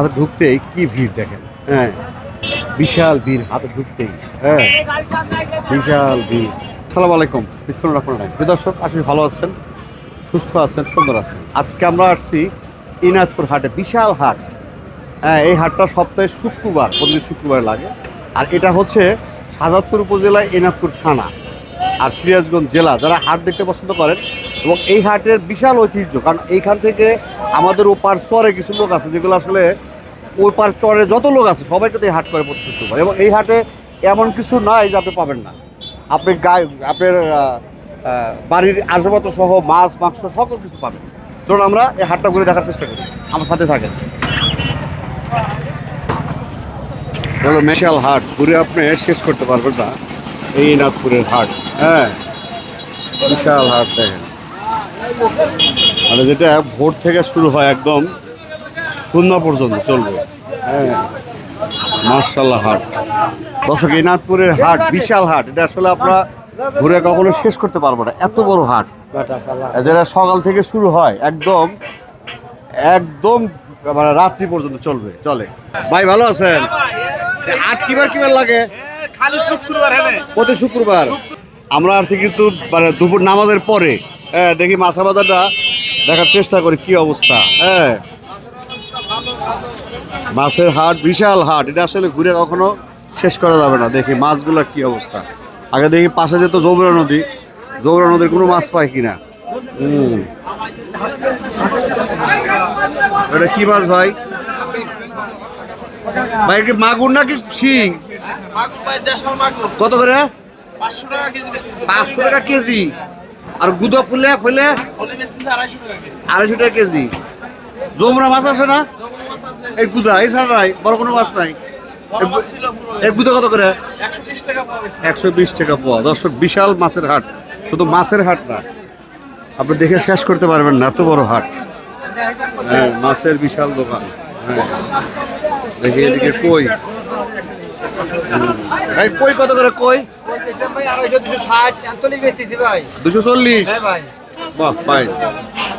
হাতে ঢুকতেই কি ভিড় দেখেন? হ্যাঁ। বিশাল ভিড় হাতে ঢুকতেই। হ্যাঁ। বিশাল ভিড়। আসসালামু আলাইকুম। বিসমুল্লাহ রহমান দর্শক আসলে ভালো আছেন, সুস্থ আছেন, সুন্দর আছেন। আজকে আমরা আসছি ইনাদপুর হাটে, বিশাল হাট। হ্যাঁ এই হাটটা সপ্তাহে শুক্রবার, প্রতিদিন শুক্রবার লাগে। আর এটা হচ্ছে সাজাদপুর উপজেলায় ইনাদপুর থানা আর সিরাজগঞ্জ জেলা। যারা হাট দেখতে পছন্দ করেন এবং এই হাটের বিশাল ঐতিহ্য, কারণ এইখান থেকে আমাদের ওপার চরে কিছু লোক আছে যেগুলো আসলে ওই পার চরে যত লোক আছে সবাই কিন্তু এই হাট করে প্রতি শুক্রবার। এবং এই হাটে এমন কিছু নাই যে আপনি পাবেন না। আপনি গায়ে আপনার বাড়ির আসবাবপত্র সহ মাছ, মাংস সকল কিছু পাবেন। চলুন আমরা এই হাটটা ঘুরে দেখার চেষ্টা করি। আমার সাথে থাকেন। হলো মেশাল হাট। ঘুরে আপনি শেষ করতে পারবেন না। এই নাগপুরের হাট। হ্যাঁ বিশাল হাট দেখেন। মানে যেটা ভোর থেকে শুরু হয় একদম। সন্ধ্যা পর্যন্ত চলবে। হ্যাঁ মার্শাল্লাহ হাট। দর্শক, এই নাগপুরের হাট বিশাল হাট। এটা আসলে আমরা ঘুরে কখনো শেষ করতে পারব না। এত বড় হাট। যেটা সকাল থেকে শুরু হয়, একদম একদম মানে রাত্রি পর্যন্ত চলবে। চলে। ভাই, ভালো আছেন? হাট কিবার কিবার লাগে? খালি শুক্রবার প্রতি শুক্রবার। আমরা আসছি কিন্তু মানে দুপুর নামাজের পরে। হ্যাঁ দেখি মাছা বাজারটা দেখার চেষ্টা করি, কি অবস্থা। হ্যাঁ। মাছের হাট বিশাল হাট। এটা আসলে ঘুরে কখনো শেষ করা যাবে না। দেখি মাছগুলো কি অবস্থা। আগে দেখি পাশে যেত যৌবরা নদী। যৌবরা নদীর কোনো মাছ পায় কিনা। হুম। এটা কি মাছ ভাই? ভাই কি মাগুর নাকি শিং? কত করে? পাঁচশো টাকা কেজি আর গুদা ফুলে ফুলে আড়াইশো টাকা কেজি। আড়াইশো টাকা কেজি। যমুনা মাছ আছে না? আছে গুদা এই ছাড়া নাই বড় কোনো মাছ নাই। এই গুদা কত করে? একশো বিশ টাকা পাওয়া দর্শক বিশাল মাছের হাট। শুধু মাছের হাট না আপনি দেখে শেষ করতে পারবেন না এত বড় হাট। হ্যাঁ মাছের বিশাল দোকান। হ্যাঁ। দেখি এদিকে কই। ভাই কই কত করে কই? দুশো চল্লিশ? হ্যাঁ ভাই। বাহ ভাই।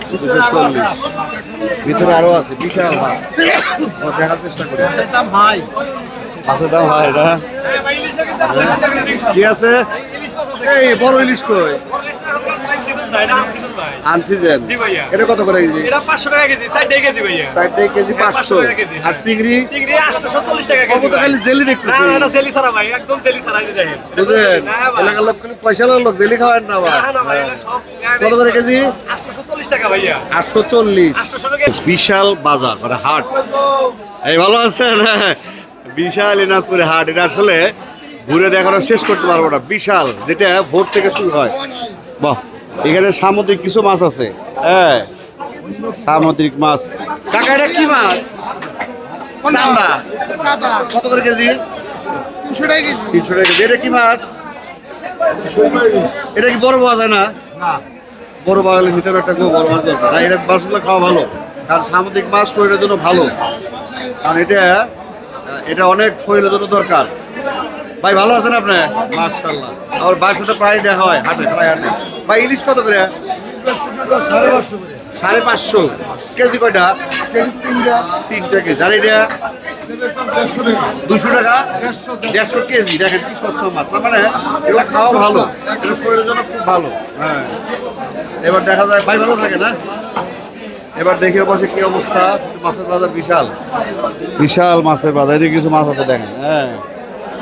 দুশো চল্লিশ। ভিতরে আরও আছে বিশাল হাট দেখার চেষ্টা করি। মাছের দাম হয় এটা। কি আছে? এই বড় ইলিশ কই? আনসিজন। এটা কত করে কেজি? এটা পাঁচশো টাকা কেজি ষাট টাকা কেজি ভাইয়া। চারটে কেজি হ্যাঁ, 500 আর হ্যাঁ। চিংড়ি? চিংড়ি আটশো চল্লিশ টাকা কেজি তো খালি জেলি না দেখতেছি না না জেলি ছাড়া ভাই একদম জেলি ছাড়া এই যে দেখেন বুঝলেন এলাকার লোক খালি পয়সা লোক জেলি খাওয়ার না না, না ভাই, এটা সব কত করে কেজি? আটশো চল্লিশ টাকা ভাইয়া। আটশো চল্লিশ। আটশো টাকা বিশাল বাজার মানে হাট। এই ভালো আছেন? হ্যাঁ। বিশাল এনাথপুরে হাট। এটা আসলে ঘুরে দেখানো শেষ করতে পারব না। বিশাল যেটা ভোর থেকে শুরু হয়। বাহ। এখানে সামুদ্রিক কিছু মাছ আছে। হ্যাঁ সামুদ্রিক মাছ। কাকা এটা কি মাছ? চামড়া কত করে কেজি? তিনশো টাকা কেজি। তিনশো টাকা কেজি। এটা কি মাছ? এটা কি বড় পাওয়া যায় না? না। বড় বাগালের ভিতরে একটা বড় মাছ দরকার। না এটা মাছগুলো খাওয়া ভালো। কারণ সামুদ্রিক মাছ শরীরের জন্য ভালো। কারণ এটা এটা অনেক শরীরের জন্য দরকার। ভাই ভালো আছেন আপনি? মার্শাল্লাহ আমার বাড়ির সাথে প্রায় দেখা হয় হাটে প্রায় হাটে। ভাই ইলিশ কত করে? সাড়ে পাঁচশো করে। সাড়ে পাঁচশো। কেজি কয়টা? তিনটা। কেজি। আর এটা? দুশো টাকা? দেড়শো কেজি। দেখেন কি সস্তা মাছ। তার মানে এগুলো খাওয়া ভালো। এগুলো শরীরের জন্য খুব ভালো। হ্যাঁ। এবার দেখা যায় ভাই ভালো থাকে না? এবার দেখি বসে কি অবস্থা। মাছের বাজার বিশাল। বিশাল মাছের বাজার। এদিকে কিছু মাছ আছে দেখেন। হ্যাঁ।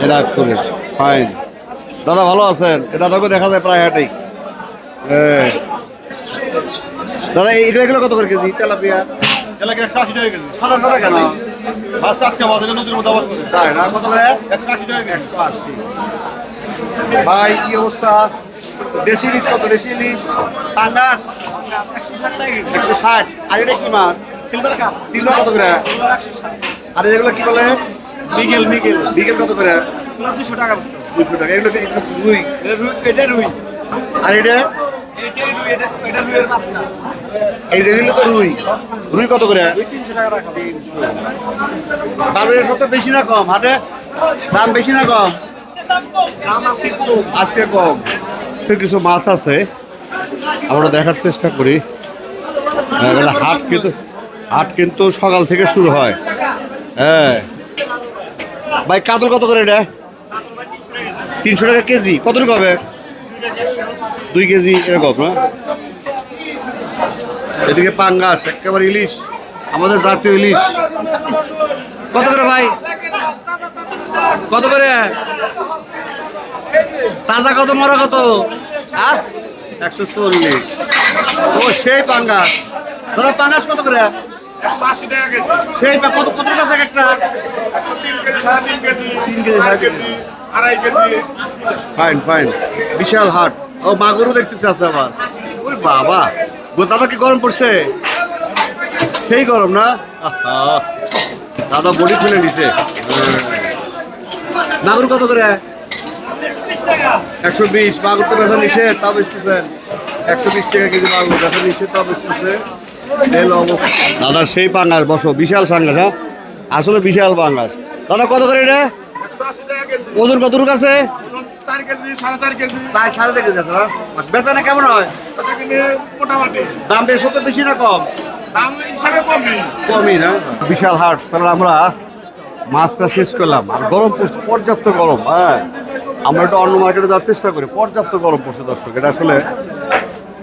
এটা করে ফাইন দাদা ভালো আছেন? এ দাদাকে দেখা যায় প্রায় হাটেই। হ্যাঁ দাদা এই এগুলো কত করে কেজি? তেলাপিয়া? এলাকা একশো আশি টাকা কেজি। সাদা সাদা কেন? মাছ টাটকা মাছ এটা নদীর মধ্যে আবার করে। তাই না? কত করে? একশো আশি টাকা কেজি। একশো আশি। ভাই কি অবস্থা? দেশি ইলিশ কত? দেশি ইলিশ? পাঙ্গাস একশো ষাট টাকা একশো ষাট। আর এটা কি মাছ? Silver cup. সিলভার কত করে? আর এগুলো কি বলে? মিগেল মিগেল বিকেল কত করে? দুশো টাকা বসতে। দুশো টাকা। এগুলো রুই? এটা রুই আর এটা? রুই এই যেগুলো তো রুই। রুই কত করে? বাজারে সব বেশি না কম? হাটে দাম বেশি না কম? দাম আজকে কম। কিছু মাছ আছে। আমরা দেখার চেষ্টা করি। আহ, হাট কিন্তু হাট কিন্তু সকাল থেকে শুরু হয়। হ্যাঁ। ভাই, কাতল কত করে এটা? তিনশো টাকা কেজি। কতটুকু হবে? দুই কেজি এরকম না এদিকে পাঙ্গাস, একেবারে ইলিশ। আমাদের জাতীয় ইলিশ। কত করে ভাই? কত করে? তাজা কত, মরা কত? হ্যাঁ? একশো চল্লিশ। ও, সেই পাঙ্গাস। দাদা, পাঙ্গাস কত করে? সেই পা- কত কত আছে একটা? তিন কেজি সাড়ে তিন কেজি। Fine fine. বিশাল হাট। ও মাগুরও দেখতেছে আছে আবার। ওরে বাবা। দাদা কি গরম পড়ছে? সেই গরম না? দাদা বডি খুলে নিছে। মাগুর কত করে? একশো বিশ। মাগুর তো বেচা নিষেধ তাও বেচতেছেন। একশো বিশ টাকা কেজি মাগুর বেচা নিষেধ তাও বেচতেছে। অব- সেই পাঙ্গাস বসো বিশাল সাঙ্গাস হ্যাঁ? আসলে বিশাল পাঙ্গাস। দাদা কত করে এটা? ওজন আছে? সাড়ে দেখে যাচ্ছে না বেচানা কেমন হয়? দাম বেশ বেশি না কম? কমই না। বিশাল হাট তাহলে আমরা মাছটা শেষ করলাম। আর গরম পড়ছে পর্যাপ্ত গরম হ্যাঁ? আমরা একটু অন্য মার্কেটে যাওয়ার চেষ্টা করি পর্যাপ্ত গরম পড়ছে দর্শক এটা আসলে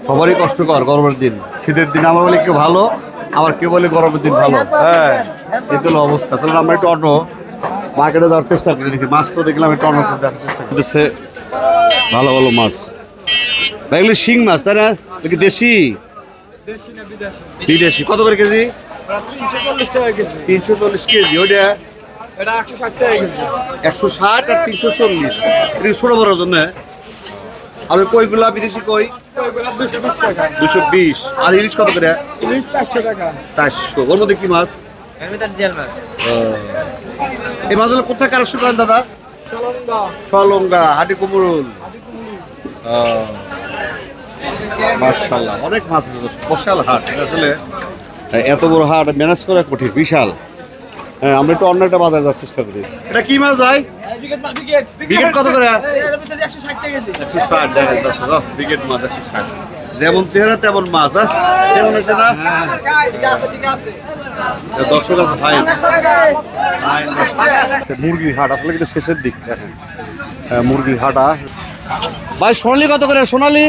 সবারই কষ্টকর গরমের দিন। শীতের দিন আমার বলে কেউ ভালো আবার কেউ বলে গরমের দিন ভালো। হ্যাঁ এই তো হলো অবস্থা। তাহলে আমরা একটু অন্য মার্কেটে যাওয়ার চেষ্টা করি দেখি। মাছ তো দেখলাম একটু অন্য দেখার চেষ্টা করতেছে ভালো ভালো মাছ। এগুলো শিং মাছ তাই না? কি দেশি? দেশি বিদেশি? বিদেশি। কত করে কেজি? তিনশো চল্লিশ কেজি। ওইটা? একশো ষাট একশো ষাট আর তিনশো চল্লিশ। ছোট বড় জন্য? আর ওই কইগুলা বিদেশি কই? দুশো বিশ। আর ইলিশ কত করে? চারশো ওর মধ্যে কি মাছ? এই মাছগুলো কোথায় কালেকশন করেন দাদা? সলঙ্গা। হাটি কুমরুল। মার্শাল্লাহ অনেক মাছ। বিশাল হাট আসলে এত বড় হাট ম্যানেজ করা কঠিন বিশাল। হ্যাঁ আমরা একটু অন্য একটা বাজার যাওয়ার চেষ্টা করি। এটা কি মাছ ভাই? বিকেট কত করে? একশো ষাট টাকা কেজি একশো ষাট দেখেন বিকেট মাছ একশো ষাট। যেমন চেহারা তেমন মাছ হ্যাঁ? কেমন হচ্ছে না আছে ঠিক দর্শক আছে ভাই। মুরগির হাট আসলে কিন্তু শেষের দিক দেখেন হ্যাঁ, মুরগির হাটা ভাই সোনালি কত করে সোনালি?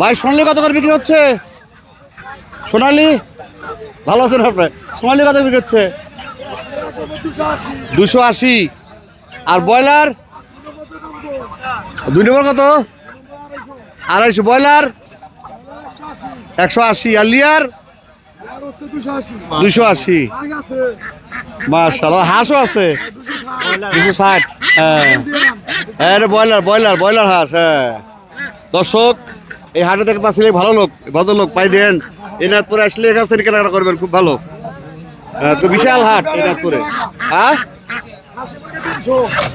ভাই সোনালি কত করে বিক্রি হচ্ছে? সোনালি? ভালো আছেন আপনার সোনালি কত বিক্রি হচ্ছে? দুশো আশি। আর ব্রয়লার? দুই নম্বর কত? আড়াইশো। ব্রয়লার? একশো আশি। আর লিয়ার? দুশো আশি। মার্শাল্লাহ হাঁসও আছে। দুশো ষাট হ্যাঁ। হ্যাঁ ব্রয়লার ব্রয়লার ব্রয়লার হাঁস হ্যাঁ। দর্শক, এই হাটে থেকে পাচ্ছিলে ভালো লোক, ভদ্রলোক পাই দেন এনাথপুরে আসলে এখান থেকে কেনাকাটা করবেন, খুব ভালো। তো বিশাল হাট এনাথপুরে হ্যাঁ?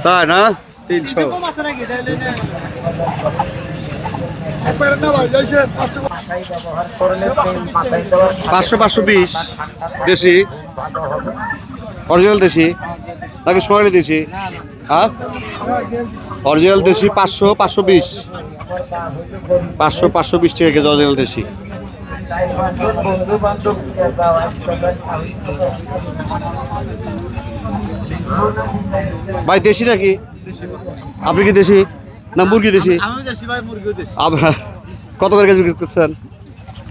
তাই না? তিনশো। পাঁচশো পাঁচশো বিশ। দেশি? অরিজিনাল দেশি? তাকে সোনালি দেশি। হ্যাঁ? অরিজিনাল দেশি পাঁচশো পাঁচশো বিশ। পাঁচশো পাঁচশো বিশ টাকা কেজি অরিজিনাল দেশি। ভাই দেশি নাকি? আপনি কি দেশি? না মুরগি দেশি? দেশি ভাই মুরগিও দেশি। আবার কত করে কেজি বিক্রি করছেন?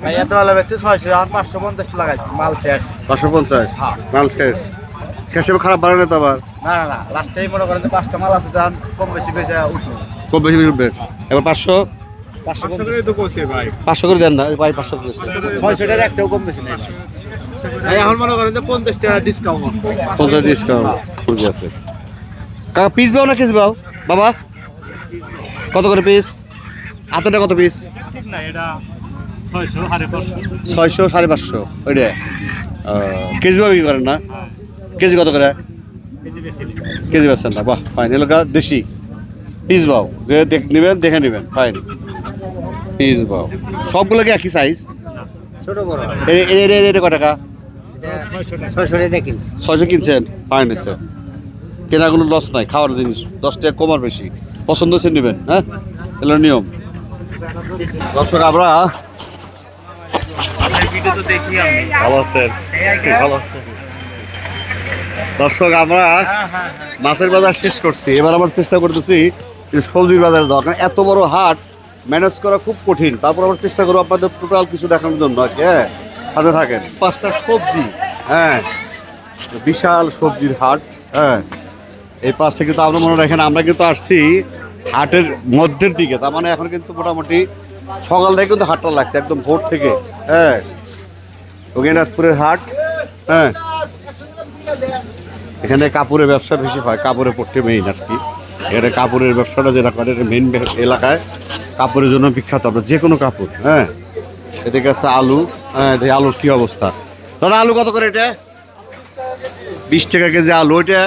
ভাই এত ভালো বেচছে ছয়শো আর পাঁচশো পঞ্চাশ লাগাইছি মাল শেষ। পাঁচশো পঞ্চাশ? মাল শেষ। শেষে খারাপ না তো আবার। না না না লাস্টেই মনে করেন পাঁচটা মাল আছে কম বেশি উঠবো। খুব বেশি উঠবে। এবার পাঁচশো? পাঁচশো করে তো করছে ভাই। পাঁচশো করে দেন না ভাই পাঁচশো করে ছয়শো টাকার একটাও কম বেশি নেই এখন মনে করেন যে পঞ্চাশ টাকা ডিসকাউন্ট পঞ্চাশ ডিসকাউন্ট মুরগি আছে। কাকা পিস বাও না কেজি বাও? বাবা কত করে পিস হাতেটা কত পিস ঠিক না এটা ছয়শো সাড়ে পাঁচশো। ওইটা? কেজি বাও বিক্রি করেন না? কেজি কত করে? কেজি বেশি না বাহ ফাইন এলাকা দেশি। পিস বাও। যে দেখ নেবেন দেখে নেবেন ফাইন পিস বাও সবগুলো কি একই সাইজ ছোট বড়। এটা টাকা? ছয়শো কিনছেন? ফাইন লস নাই খাওয়ার জিনিস। দশ টাকা কমার বেশি। পছন্দ হচ্ছে নেবেন হ্যাঁ? নিয়ম। দর্শক আমরা ভালো আছেন? ভালো আছেন। দর্শক আমরা মাছের বাজার শেষ করছি। এবার আমার চেষ্টা করতেছি সবজির বাজারে দেওয়া কারণ এত বড় হাট ম্যানেজ করা খুব কঠিন। তারপর আমরা চেষ্টা করব আপনাদের টোটাল কিছু দেখানোর জন্য আর কি, হ্যাঁ? সাথে থাকেন। পাঁচটা সবজি। হ্যাঁ বিশাল সবজির হাট হ্যাঁ? এই পাশ থেকে তো আমরা মনে রাখেন আমরা কিন্তু আসছি হাটের মধ্যের দিকে। তার মানে এখন কিন্তু মোটামুটি সকাল থেকে কিন্তু হাটটা লাগছে একদম ভোর থেকে হ্যাঁ? রবীন্দ্রনাথপুরের হাট হ্যাঁ? এখানে কাপড়ের ব্যবসা বেশি হয় কাপড়ের পড়তে মেইন আর কি। এখানে কাপড়ের ব্যবসাটা যেটা করে মেইন এলাকায়। কাপড়ের জন্য বিখ্যাত, আপনার যে কোনো কাপড় হ্যাঁ? এদিকে আছে আলু হ্যাঁ আলুর কি অবস্থা? দাদা, আলু কত করে এটা? বিশ টাকা কেজি আলু ওইটা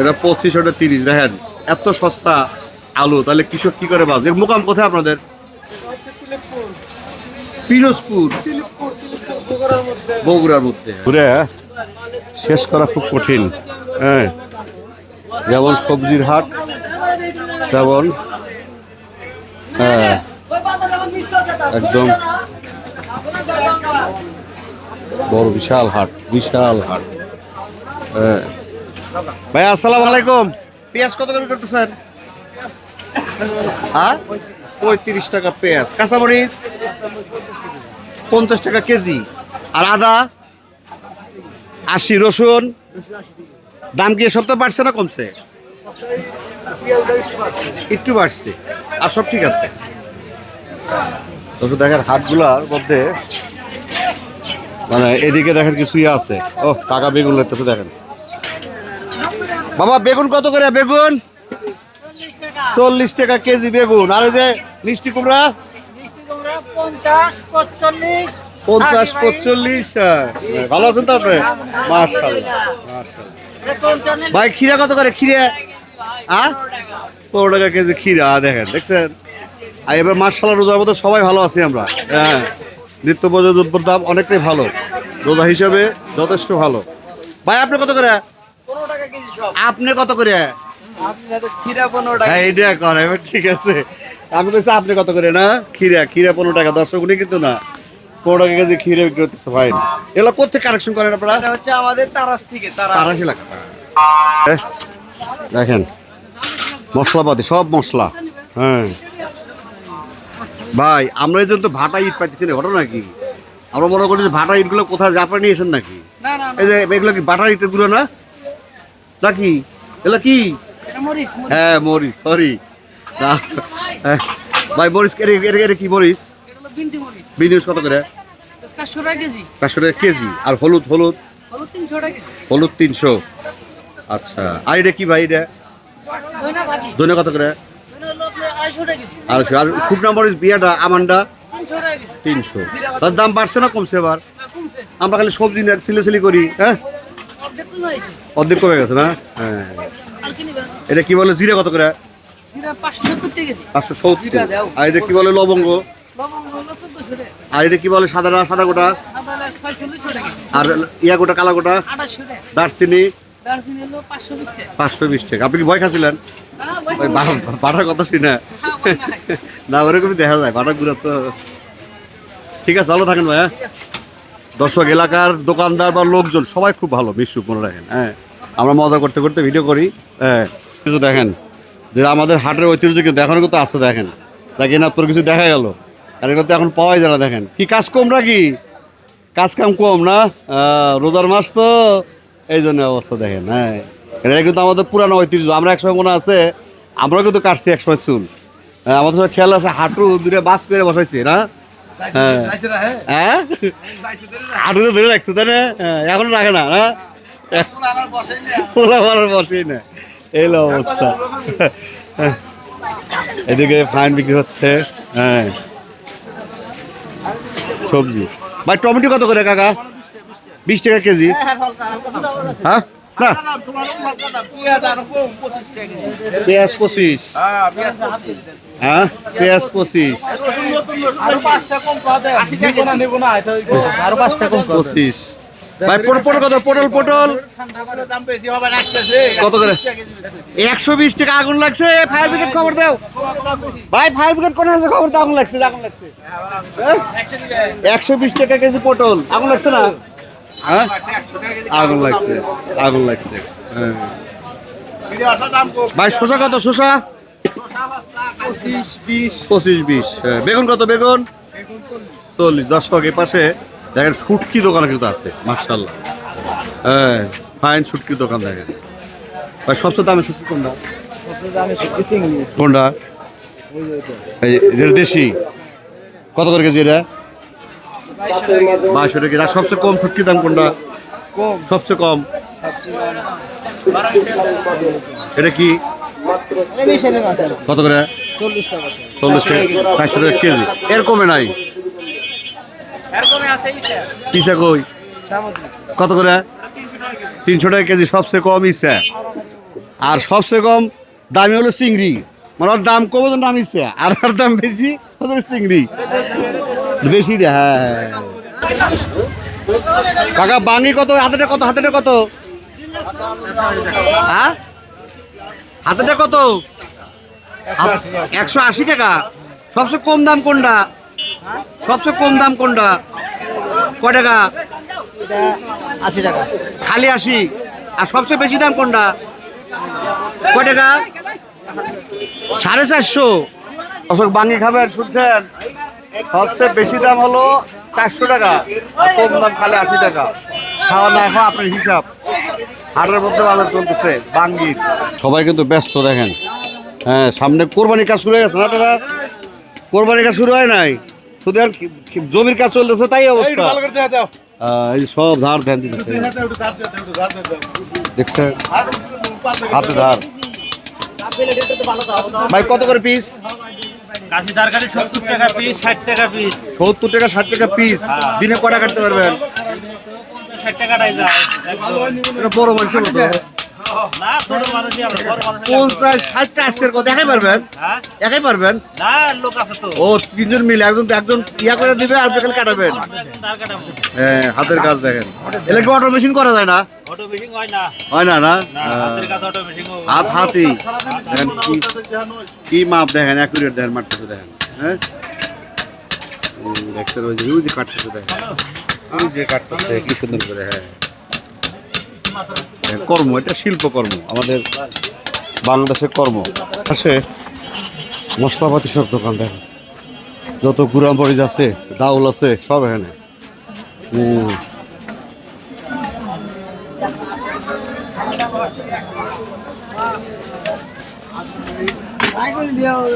এটা পঁচিশ, ওটা তিরিশ, দেখেন, এত সস্তা আলু, তাহলে কৃষক কি করে বাজ মোকাম কোথায় আপনাদের? পিরোজপুর। বগুড়ার মধ্যে। ঘুরে শেষ করা খুব কঠিন হ্যাঁ? যেমন সবজির হাট, তেমন হ্যাঁ। একদম। বড় বিশাল হাট বিশাল হাট। হ্যাঁ। ভাই, আসসালামু আলাইকুম। পেঁয়াজ কত করে করতেছেন? হ্যাঁ? পঁয়ত্রিশ টাকা পেঁয়াজ। কাঁচামরিচ? পঞ্চাশ টাকা কেজি। আর আদা? আশি রসুন? দাম কি সপ্তাহ বাড়ছে না কমছে? একটু বাড়ছে। আর সব ঠিক আছে। তবে দেখেন হাটগুলার মধ্যে মানে এদিকে দেখেন কিছু ইয়ে আছে। ও টাকা বেগুন লাগতেছে দেখেন। বাবা বেগুন কত করে বেগুন? চল্লিশ টাকা কেজি বেগুন। আর এই যে মিষ্টি কুমড়া? পঞ্চাশ পঁচল্লিশ হ্যাঁ। ভালো আছেন তো আপনি? ভাই খিরা কত করে? খিরে আ? পনেরো টাকা কেজি খিরা দেখেন দেখছেন? আর এবার মার্শাল্লাহ রোজার মতো সবাই ভালো আছি আমরা। হ্যাঁ নিত্য দ্রব্যের দাম অনেকটাই ভালো। রোজা হিসাবে যথেষ্ট ভালো। ভাই আপনি কত করে? আপনি কত করে? হ্যাঁ এইটা করে ঠিক আছে। আমি বলছি আপনি কত করে না? খিরা খিরা পনেরো টাকা দর্শক উনি কিন্তু না। পনেরো টাকা কেজি খিরে বিক্রি করতেছে ভাই। এগুলো কোথেকে কালেকশন করেন আপনারা? হচ্ছে আমাদের তারাস থেকে তারা আড়াইশো লাখ এ, দেখেন মশলাপাতি সব মশলা। হ্যাঁ। ভাই আমরা এই জন্য তো ভাটা ইট পাইতেছি না ঘটনা কি? আমরা মনে করি যে ভাটা ইটগুলো কোথায় জাপানি এসেন নাকি? এই যে এগুলো কি বাটার ইটেরগুলো না? নাকি? এগুলো কি? এটা হ্যাঁ মরিচ সরি ভাই মরিচ এর এর এর কি মরিচ? এটা বিনিয়োগ কত করে? চারশো টাকা কেজি। আর হলুদ হলুদ? হলুদ তিনশো। আচ্ছা। আর এটা কি ভাই এটা? দইনা ধনে কত করে? আড়াইশো আর শুকনা মরিচ বিয়াটা আমান্ডা তিনশো তার দাম বাড়ছে না কমছে এবার? আমরা খালি সবজি নিয়ে সিলে সিলি করি হ্যাঁ? অর্ধেক কমে গেছে। না? হ্যাঁ। এটা কি বলে জিরে কত করে? জিরা পাঁচশো সত্তর আর এটা কি বলে লবঙ্গ? আর এটা কি বলে সাদা সাদা গোটা? আর ইয়া গোটা কালা গোটা? দারচিনি? পাঁচশো বিশ টাকা। আপনি ভয় খাচ্ছিলেন? হ্যাঁ, বাটার কথা শুনে। হ্যাঁ। না ওরকমই দেখা যায় বাটার গুঁড়া তো। ঠিক আছে ভালো থাকেন ভাইয়া দর্শক এলাকার দোকানদার বা লোকজন সবাই খুব ভালো মিশুক মনে রাখেন হ্যাঁ? আমরা মজা করতে করতে ভিডিও করি হ্যাঁ? কিছু দেখেন যে আমাদের হাটের ঐতিহ্য কিন্তু এখনও কিন্তু আসতে দেখেন। দেখেন তোর কিছু দেখা গেল আর এগুলো তো এখন পাওয়াই যায় না দেখেন। কি কাজ কম নাকি? কাজ কাম কম না? রোজার মাস তো এই জন্য অবস্থা দেখেন হ্যাঁ। এটা কিন্তু আমাদের পুরানো ঐতিহ্য আমরা একসময় মনে আছে আমরাও কিন্তু কাটছি একসময় চুল। হ্যাঁ, আমাদের সব খেয়াল আছে হাঁটু দূরে বাস করে বসাইছি না? হ্যাঁ। হ্যাঁ। হাঁটু তো ধরে রাখতো তাই না? হ্যাঁ, এখন রাখে না না? পোলা মারার বসেই না। এই অবস্থা। হ্যাঁ। এদিকে ফাইন বিক্রি হচ্ছে হ্যাঁ। সবজি। ভাই টমেটো কত করে কাকা? বিশ টাকা কেজি। হ্যাঁ না। পেঁয়াজ পঁচিশ হ্যাঁ পেঁয়াজ পঁচিশ। পঁচিশ। ভাই পটল পটল কত? পটল পটল? কত করে? একশো বিশ টাকা আগুন লাগছে। ফায়ার ব্রিগেড খবর দাও। ভাই ফায়ার ব্রিগেড কোন আছে? খবর দাও আগুন লাগছে আগুন লাগছে। হ্যাঁ? একশো বিশ টাকা কেজি পটল। আগুন লাগছে না? হ্যাঁ? আগুন লাগছে আগুন লাগছে। হ্যাঁ। ভাই শসা কত শসা? পঁচিশ বিশ হ্যাঁ, বেগুন কত বেগুন? চল্লিশ দর্শক এ পাশে। দেখেন শুটকি দোকান কিন্তু আছে মার্শাল্লাহ হ্যাঁ ফাইন শুটকি দোকান দেখেন। ভাই সবচেয়ে দামি শুটকি কোনটা? কোনটা? এই দেশি। কত করে কেজি এটা? বাইশশো টাকা আর সবচেয়ে কম শুটকি দাম কোনটা? কম। সবচেয়ে কম। এটা কি? কত করে? চল্লিশ টাকা। চল্লিশ টাকা চারশো টাকা কেজি। এর কমে নাই? পিসা কই? কত করে? তিনশো টাকা কেজি সবচেয়ে কম ইসা। আর সবচেয়ে কম দামি হলো চিংড়ি। মানে ওর দাম কম দাম ইসা। আর ওর দাম বেশি ওদের চিংড়ি। বেশি রে হ্যাঁ কাকা বাঙি কত? হাতেটা কত? হাতেটা কত? হ্যাঁ? হাতেটা কত? একশো আশি টাকা। সবচেয়ে কম দাম কোনটা? সবচেয়ে কম দাম কোনটা? কয় টাকা? আশি টাকা খালি আশি। আর সবচেয়ে বেশি দাম কোনটা? কয় টাকা? সাড়ে চারশো। অশোক বাঙ্গি খাবেন শুনছেন? সবচেয়ে বেশি দাম হলো চারশো টাকা আর কম দাম খালি আশি টাকা। খাওয়া না খাওয়া আপনার হিসাব। হাটের মধ্যে বাজার চলতেছে, বাঙ্গির। সবাই কিন্তু ব্যস্ত, দেখেন। হ্যাঁ সামনে কোরবানি কাজ শুরু হয়ে গেছে না দাদা? কোরবানি কাজ শুরু হয় নাই। শুধু আর জমির কাজ চলতেছে, তাই অবস্থা। এই সব ধার ধ্যান দিতেছে। দেখছেন? হাতে ধার। ভাই, কত করে পিস কাশি তরকারি সত্তর টাকা পিস ষাট টাকা পিস সত্তর টাকা ষাট টাকা পিস দিনে কটা কাটতে পারবেন? ষাট টাকাটাই যায় বড় মানুষের মতো। পঞ্চাশ ষাটটা আজকের কথা একাই পারবেন? হ্যাঁ? একাই পারবেন? তো। ও তিনজন মিলে একজন একজন ইয়া করে দিবে আর বিকেল কাটাবেন। হ্যাঁ হাতের কাজ দেখেন। কি অটো মেশিন করা যায় না? হয় না। না মেশিন হাত হাতি। দেখেন কি- মাপ দেখেন অ্যাকুরেট দেখেন মারতেছে দেখেন। হ্যাঁ? দেখতে রয়েছে যে কাটতেছে দেখেন। যে কাটতেছে কি সুন্দর করে হ্যাঁ হ্যাঁ, কর্ম এটা শিল্পকর্ম আমাদের বাংলাদেশের কর্ম। আছে মশলাপাতি সব দোকান দেখেন। যত গুড়া মরিচ আছে ডাউল আছে সব এখানে। হুম।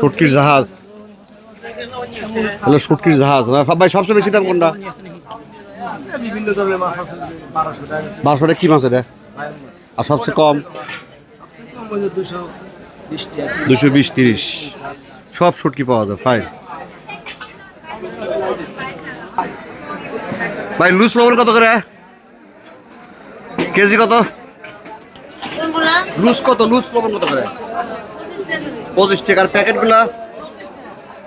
শুটকির জাহাজ। হলো শুটকির জাহাজ না? ভাই সবচেয়ে বেশি দাম কোনটা? বিভিন্ন ধরনের মাছ আছে বারোশো টাকা। বারোশো টাকা কি মাছ এটা? আর সবচেয়ে কম? দুশো বিশ তিরিশ। সব শুটকি পাওয়া যায় ফাইন ভাই লুজ লবণ কত করে? কেজি কত? লুজ কত? লুজ লবণ কত করে? পঁচিশ টাকার প্যাকেটগুলা?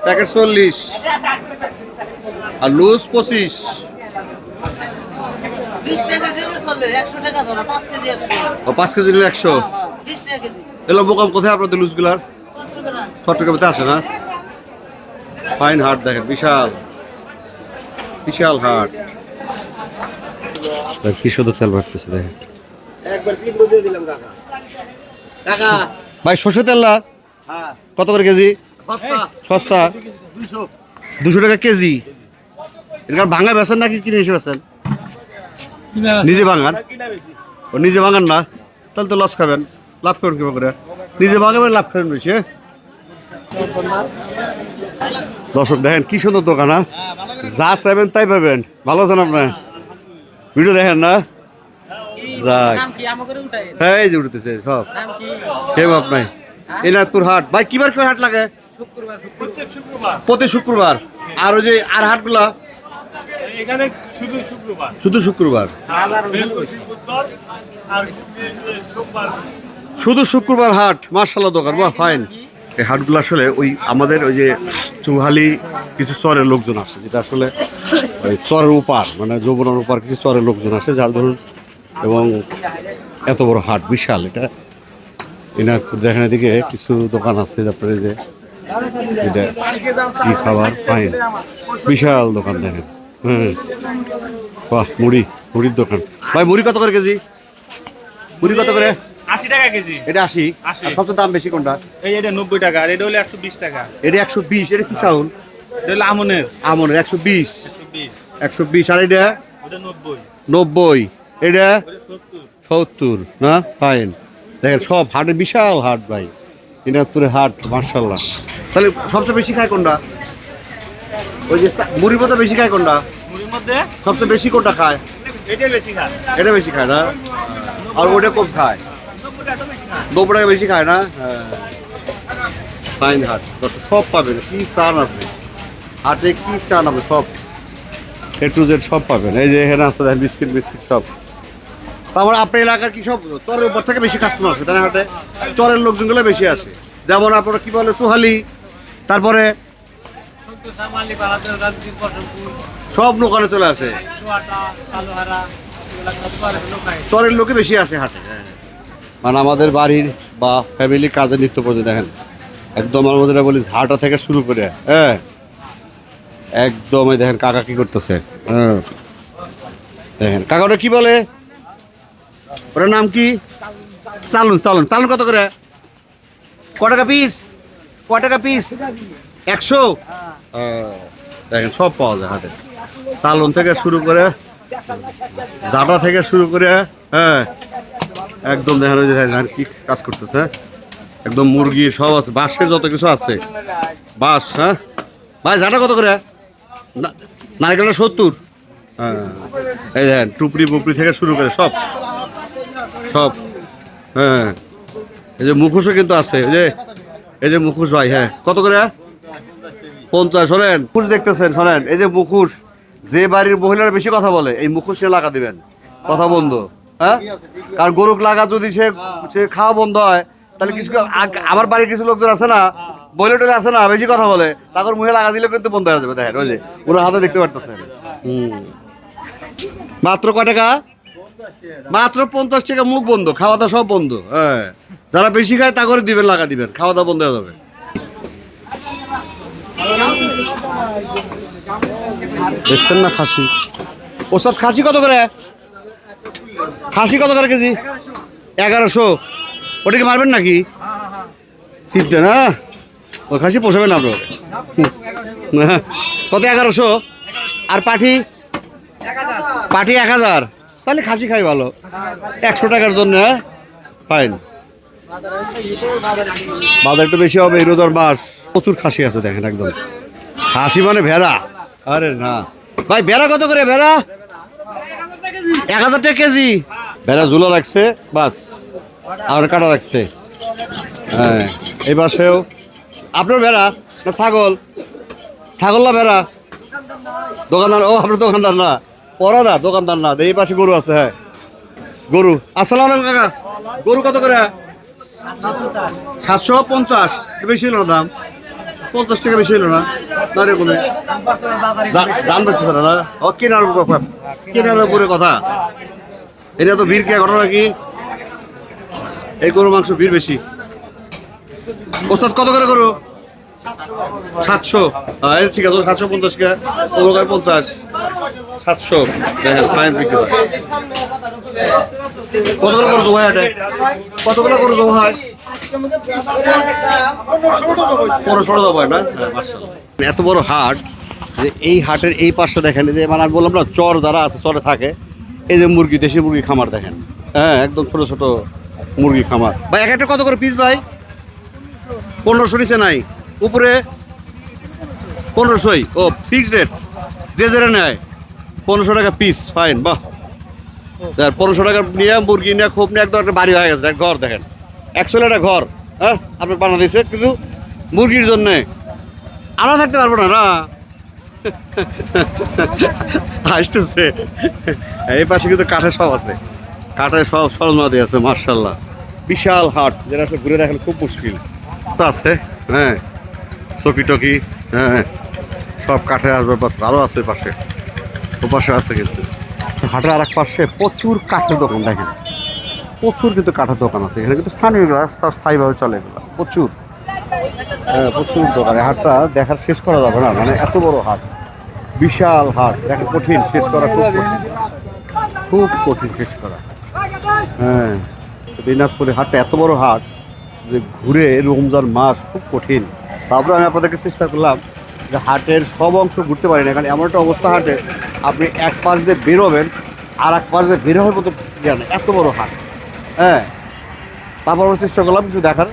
প্যাকেট চল্লিশ। আর লুজ পঁচিশ। ও পাঁচ কেজি নিলে একশো? বিশ টাকা কেজি। এলো বোকাম কোথায় আপনাদের লুজগুলার? চট্টগ্রামে আছে না? ফাইন হাট দেখেন বিশাল। বিশাল হাট। কি শুধু তেল ভাটতেছে দেখেন। ভাই সর্ষে তেল না? হ্যাঁ। কত করে কেজি? সস্তা। দুশো। টাকা কেজি? এটা ভাঙা বেছেন নাকি কিনে এসে বেছেন নিজে ভাঙান। ও নিজে ভাঙান না তাহলে তো লস খাবেন। লাভ করবেন কীভাবে করে নিজে ভাঙাবেন লাভ খাবেন বেশি হ্যাঁ? দর্শক দেখেন কি সুন্দর দোকান হ্যাঁ? যা চাইবেন তাই পাবেন। ভালো আছেন আপনার ভিডিও দেখেন না? হ্যাঁ এই যে উঠতেছে সব। কেউ আপনার এনারপুর হাট। ভাই কিবার কিবার হাট লাগে? শুক্রবার প্রত্যেক শুক্রবার। প্রতি শুক্রবার। আর ওই যে আর হাটগুলা এখানে শুধু শুক্রবার। শুধু শুক্রবার। আর সোমবার। শুধু শুক্রবার হাট মার্শাল্লাহ দোকান বাহ ফাইন এই হাটগুলো আসলে ওই আমাদের ওই যে চুহালি কিছু চরের লোকজন আসে যেটা আসলে ওই চরের উপার মানে যৌবনের উপার কিছু চরের লোকজন আসে যার ধরুন এবং এত বড় হাট বিশাল এটা এনার দেখেন এদিকে কিছু দোকান আছে তারপরে যে এটা কি খাবার ফাইন বিশাল দোকান দেখেন। হুম। বাহ মুড়ি মুড়ির দোকান। ভাই মুড়ি কত করে কেজি? মুড়ি কত করে? আশি টাকা কেজি। এটা আশি। সবচেয়ে দাম বেশি কোনটা? এই এটা নব্বই টাকা আর এটা হলো একশো বিশ টাকা। এটা একশো বিশ এটা কি চাউল? এটা হলো আমনের। একশো বিশ। একশো বিশ। আর এটা? নব্বই। এটা? সত্তর। না? ফাইন দেখেন সব হাটে বিশাল হাট ভাই। দিনাজপুরের হাট মার্শাল্লাহ তাহলে সবচেয়ে বেশি খায় কোনটা? ওই যে মুড়ির মতো বেশি খায় কোনটা? মুড়ির মধ্যে? সবচেয়ে বেশি কোনটা খায়? এটাই বেশি খায়। এটা বেশি খায় না? আর ওটা কম খায়। নব্বই বেশি খায় না? হ্যাঁ। ফাইন হাট। সব পাবেন। কি চান আপনি? হাটে কি চান আপনি? সব। এ টু জেড সব পাবেন। এই যে এখানে আছে দেখেন বিস্কিট বিস্কিট সব। তারপর আপনার এলাকার কি সব? চরের উপর থেকে বেশি কাস্টমার আসে তাই না হাটে? চরের লোকজনগুলো বেশি আসে। যেমন আপনারা কি বলে চুহালি তারপরে সব দোকানে চলে আসে। চরের লোকে বেশি আসে হাটে মানে আমাদের বাড়ির বা ফ্যামিলি কাজে নিত্য প্রয়োজন দেখেন একদম আমাদের বলি ঝাঁটা থেকে শুরু করে হ্যাঁ। একদম দেখেন কাকা কি করতেছে হ্যাঁ। দেখেন কাকা ওটা কি বলে? ওটার নাম কি? চালুন চালুন চালুন কত করে? ক টাকা পিস ক টাকা পিস একশো? হ্যাঁ, দেখেন সব পাওয়া যায় হাটে চালন থেকে শুরু করে জাটা থেকে শুরু করে হ্যাঁ একদম দেখেন ওই যে দেখেন আর কি কাজ করতেছে একদম মুরগি সব আছে বাঁশের যত কিছু আছে। বাঁশ হ্যাঁ? ভাই জাটা কত করে? নারকেলটা সত্তর? হ্যাঁ এই দেখেন টুপড়ি বুপড়ি থেকে শুরু করে সব। সব হ্যাঁ। এই যে মুখোশও কিন্তু আছে এই যে এই যে মুখোশ ভাই হ্যাঁ। কত করে? পঞ্চাশ, শোনেন। মুখোশ দেখতেছেন, শোনেন। এই যে মুখোশ, যে বাড়ির মহিলারা বেশি কথা বলে, এই মুখোশ নিয়ে লাগা দিবেন। কথা বন্ধ। হ্যাঁ? কারণ গরুক লাগা যদি সে সে খাওয়া বন্ধ হয়, তাহলে কিছু আমার বাড়ির কিছু লোকজন আছে না বলে টলে আছে না, বেশি কথা বলে তারপর মুখে লাগা দিলে কিন্তু বন্ধ হয়ে যাবে, দেখেন, ওই যে, ওনার হাতে দেখতে পারতেছেন। হুম। মাত্র কয় টাকা? মাত্র পঞ্চাশ টাকা, মুখ বন্ধ, খাওয়া দাওয়া সব বন্ধ। হ্যাঁ। যারা বেশি খায়, তা করে দিবেন, লাগা দিবেন, খাওয়া দাওয়া বন্ধ হয়ে যাবে। দেখছেন না খাসি? ওস্তাদ, খাসি কত করে? খাসি কত করে কেজি? এগারোশো। ওটা কি মারবেন নাকি? চিনতে না? ও, খাসি পোষাবেন আপনার। কত, এগারোশো? আর পাঠি পাঠি এক হাজার। তাহলে খাসি খাই ভালো। একশো টাকার জন্য হ্যাঁ? ফাইন। বাজার একটু বেশি হবে রোজার মাস প্রচুর খাসি আছে দেখেন একদম। খাসি মানে ভেড়া। আরে না। ভাই, ভেড়া কত করে ভেড়া? এক হাজার টাকা কেজি। ভেড়া ঝুলো রাখছে, বাস। আর কাটা রাখছে। হ্যাঁ এই পাশেও। আপনার ভেড়া না ছাগল? ছাগল না ভেড়া? দোকানদার, ও, আপনার দোকানদার না। পড়া না, দোকানদার না। এই পাশে গরু আছে হ্যাঁ। গরু। আসসালাম কাকা। গরু কত করে? সাতশো পঞ্চাশ। বেশি না দাম? পঞ্চাশ টাকা বেশি হলো না। তার কোনো? দাম বেচতেছে না? ও কেনার কেনার উপরে কথা। এটা তো ভিড় কে ঘটনা কি এই গরু মাংস ভিড় বেশি। ওস্তাদ কত করে গরু? সাতশো। ঠিক আছে সাতশো পঞ্চাশ কে। ওগুলো করে পঞ্চাশ। সাতশো। দেখেন ফাইন বিক্রি। কতগুলো করে হয়? কতগুলো করে জমা হয়? পনেরো জমা হয় না? হ্যাঁ, এত বড় হাট যে এই হাটের এই পাশে দেখেন যে মানে আমি বললাম না চর যারা আছে চরে থাকে এই যে মুরগি দেশি মুরগি খামার দেখেন। হ্যাঁ একদম ছোট ছোট মুরগি খামার। ভাই এক একটা কত করে পিস ভাই? পনেরোশো নিচে নাই। উপরে পনেরোশোই। ও ফিক্সড রেট যে যেটা নেয় পনেরোশো টাকা পিস ফাইন বাহ। দেখ, পনেরোশো টাকা নিয়ে মুরগি নিয়ে খুব নিয়ে একদম একটা বাড়ি হয়ে গেছে। ঘর দেখেন। একশো একটা ঘর হ্যাঁ? আপনি বানা দিয়েছে কিন্তু মুরগির জন্যে। আমরা থাকতে পারব না না? আসতেছে। এই পাশে কিন্তু কাঠের সব আছে। কাঠের সব সরঞ্জামাদি আছে মার্শাল্লাহ বিশাল হাট যেটা ঘুরে দেখানো খুব মুশকিল। তো আছে হ্যাঁ। চকি টকি হ্যাঁ সব কাঠের আসবাবপত্র আরও আছে পাশে। ও পাশে আছে কিন্তু। হাটের আর এক পাশে প্রচুর কাঠের দোকান, দেখেন। প্রচুর কিন্তু কাঠের দোকান আছে। এখানে কিন্তু স্থানীয় রাস্তা স্থায়ীভাবে চলে এগুলো। প্রচুর। হ্যাঁ প্রচুর দোকান। হাটটা দেখার শেষ করা যাবে না। মানে এত বড় হাট। বিশাল হাট। দেখেন, কঠিন। শেষ করা খুব কঠিন। খুব কঠিন শেষ করা। হ্যাঁ তো দিনাজপুরের হাটটা এত বড় হাট যে ঘুরে রমজান মাস খুব কঠিন। তারপরে আমি আপনাদেরকে চেষ্টা করলাম যে হাটের সব অংশ ঘুরতে পারি না। কারণ এমন একটা অবস্থা হাটে, আপনি এক পাশ দিয়ে বেরোবেন আর এক পাশ দিয়ে বেরোবার মতো জানে এত বড় হাট। হ্যাঁ? তারপর আমরা চেষ্টা করলাম, কিছু দেখার।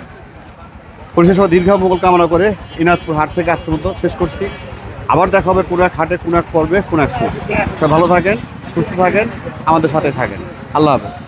পরিশেষ দীর্ঘ মঙ্গল কামনা করে ইনাজপুর হাট থেকে আজকের মতো শেষ করছি। আবার দেখা হবে কোনো এক হাটে, কোনো এক পর্বে, কোনো এক সব ভালো থাকেন, সুস্থ থাকেন, আমাদের সাথে থাকেন। আল্লাহ হাফেজ।